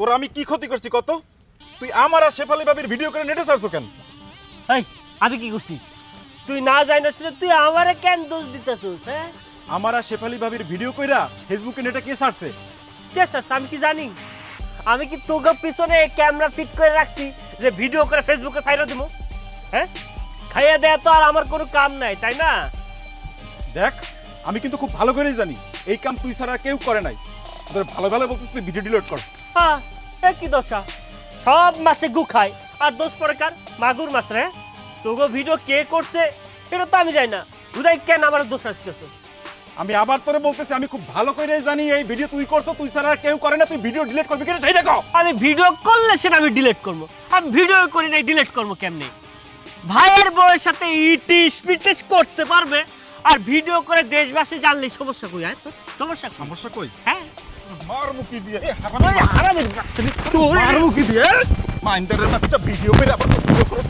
তোর আমি কি ক্ষতি করছি কত? তুই আমার আর শেফালি বাবির ভিডিও করে নেটে ছাড়ছো কেন? এই আমি কি করছি? তুই না না তুই আমারে কেন দোষ দিতেছিস হ্যাঁ? আমার আর শেফালি বাবির ভিডিও কইরা ফেসবুকে নেটে কে ছাড়ছে? কে স্যার আমি কি জানি? আমি কি তোকে পিছনে ক্যামেরা ফিট করে রাখছি যে ভিডিও করে ফেসবুকে সাইড দিব হ্যাঁ? খাইয়া দেয়া তো আর আমার কোনো কাম নাই তাই না? দেখ আমি কিন্তু খুব ভালো করেই জানি এই কাম তুই ছাড়া কেউ করে নাই। তোদের ভালো ভালো বলতে তুই ভিডিও ডিলিট কর। হ্যাঁ এ কি দশা। সব মাছে গু খায় আর দোষ পরে কার? মাগুর মাছ রে তোগো ভিডিও কে করছে এটা তো আমি জানি না। উদয় কেন আমার দোষ আসতেছ? আমি আবার তোরে বলতেছি আমি খুব ভালো করে জানি এই ভিডিও তুই করছ তুই ছাড়া আর কেউ করে না তুই ভিডিও ডিলিট করবি কিনা সেইটা কও আমি ভিডিও করলে সেটা আমি ডিলিট করব। আমি ভিডিও করি নাই ডিলিট করব কেমনি? ভাইয়ের বউয়ের সাথে ইটিস পিটিস করতে পারবে আর ভিডিও করে দেশবাসী জানলে সমস্যা কই হ্যাঁ? তোর সমস্যা কই? সমস্যা কই? হ্যাঁ? মার মুখি দিয়ে এ, ওই হারামির বাচ্চা, তোর। মার মুখি দিয়ে মাইন্দারের বাচ্চা ভিডিও করে আবার ভিডিও করছ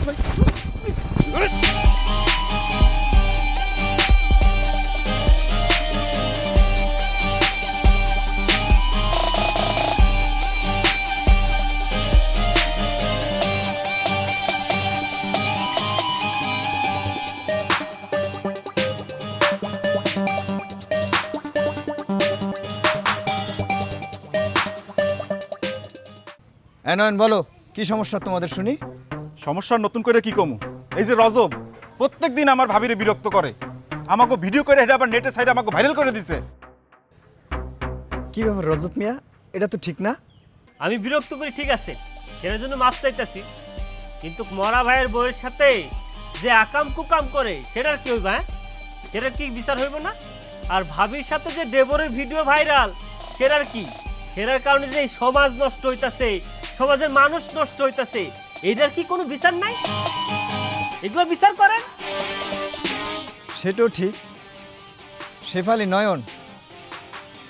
হ্যাঁ নয়ন বলো কি সমস্যা তোমাদের শুনি? সমস্যা নতুন করে কি কমু? এই যে রজব প্রত্যেক দিন আমার ভাবিরে বিরক্ত করে। আমাকে ভিডিও করে এটা আবার নেটে সাইডে আমাকে ভাইরাল করে দিছে। কি ব্যাপার রজত মিয়া? এটা তো ঠিক না? আমি বিরক্ত করি ঠিক আছে। সেটার জন্য মাপ চাইতাছি। কিন্তু মরা ভাইয়ের বউয়ের সাথে যে আকাম কুকাম করে সেটার কি হইবা হ্যাঁ? সেটার কি বিচার হইব না? আর ভাবির সাথে যে দেবরের ভিডিও ভাইরাল সেটার কি? সেটার কারণে যে সমাজ নষ্ট হইতাছে সমাজের মানুষ নষ্ট হইতাছে। এইটার কি কোনো বিচার নাই? এগুলো বিচার করেন। সেটাও ঠিক। শেফালি নয়ন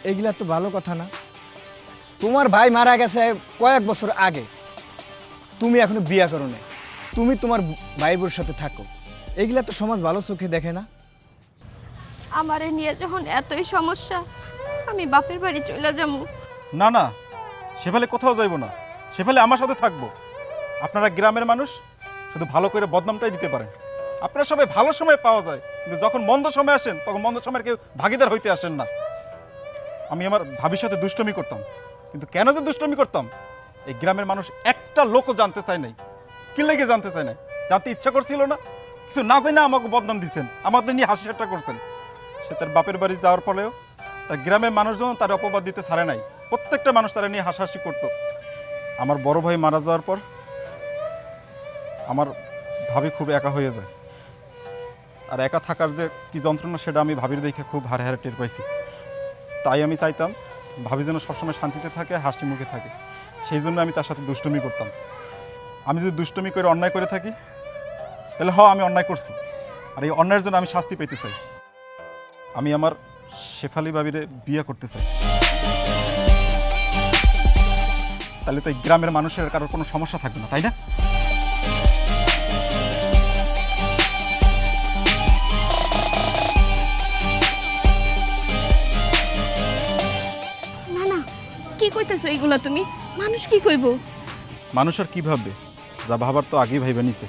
এগুলা তো ভালো কথা না। তোমার ভাই মারা গেছে কয়েক বছর আগে। তুমি এখনও বিয়া করো না তুমি তোমার ভাই বোর সাথে থাকো। এগুলা তো সমাজ ভালো চোখে দেখে না। আমারে নিয়ে যখন এতই সমস্যা আমি বাপের বাড়ি চলে যাব। না না সেফালে কোথাও যাইব না। সেফালে আমার সাথে থাকব। আপনারা গ্রামের মানুষ, শুধু ভালো করে বদনামটাই দিতে পারেন। আপনারা সবাই ভালো সময় পাওয়া যায়, কিন্তু যখন মন্দ সময় আসেন, তখন মন্দ সময়ের কেউ ভাগিদার হইতে আসেন না। আমি আমার ভাবির সাথে দুষ্টমি করতাম, কিন্তু কেন যে দুষ্টমি করতাম? এই গ্রামের মানুষ একটা লোকও জানতে চায় নাই। কি লেগে জানতে চায় নাই? জানতে ইচ্ছা করছিল না। কিছু না জানি আমাকে বদনাম দিচ্ছেন আমাদের নিয়ে হাসি ঠাট্টা করছেন। সে তার বাপের বাড়ি যাওয়ার ফলেও তার গ্রামের মানুষজন তার অপবাদ দিতে ছাড়ে নাই। প্রত্যেকটা মানুষ তারা নিয়ে হাসাহাসি করতো। আমার বড় ভাই মারা যাওয়ার পর আমার ভাবি খুব একা হয়ে যায়। আর একা থাকার যে কি যন্ত্রণা সেটা আমি ভাবির দেখে খুব হারে হারে টের পাইছি। তাই আমি চাইতাম ভাবি যেন সবসময় শান্তিতে থাকে, হাসি মুখে থাকে। সেই জন্য আমি তার সাথে দুষ্টমি করতাম। আমি যদি দুষ্টমি করে অন্যায় করে থাকি, তাহলে হ আমি অন্যায় করছি। আর এই অন্যায়ের জন্য আমি শাস্তি পেতে চাই। আমি আমার শেফালি বাবিরে বিয়ে করতে চাই। তাহলে তো এই গ্রামের মানুষের কারোর কোনো সমস্যা থাকবে না তাই না? না না কি কইতেছো এইগুলা তুমি? মানুষ কি কইব? মানুষ আর কী ভাববে? যা ভাবার তো আগেই ভাইবে নিছে।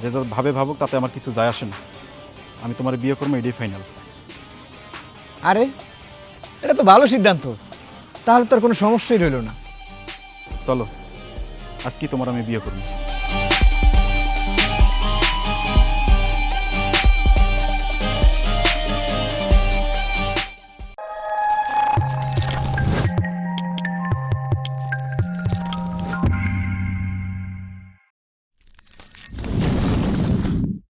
যে যা ভাবে ভাবুক তাতে আমার কিছু যায় আসে না। আমি তোমার বিয়ে করব এটাই ফাইনাল আরে এটা তো ভালো সিদ্ধান্ত। তাহলে তো আর কোনো সমস্যাই রইল না। চলো আজকে তোমার আমি বিয়ে করব।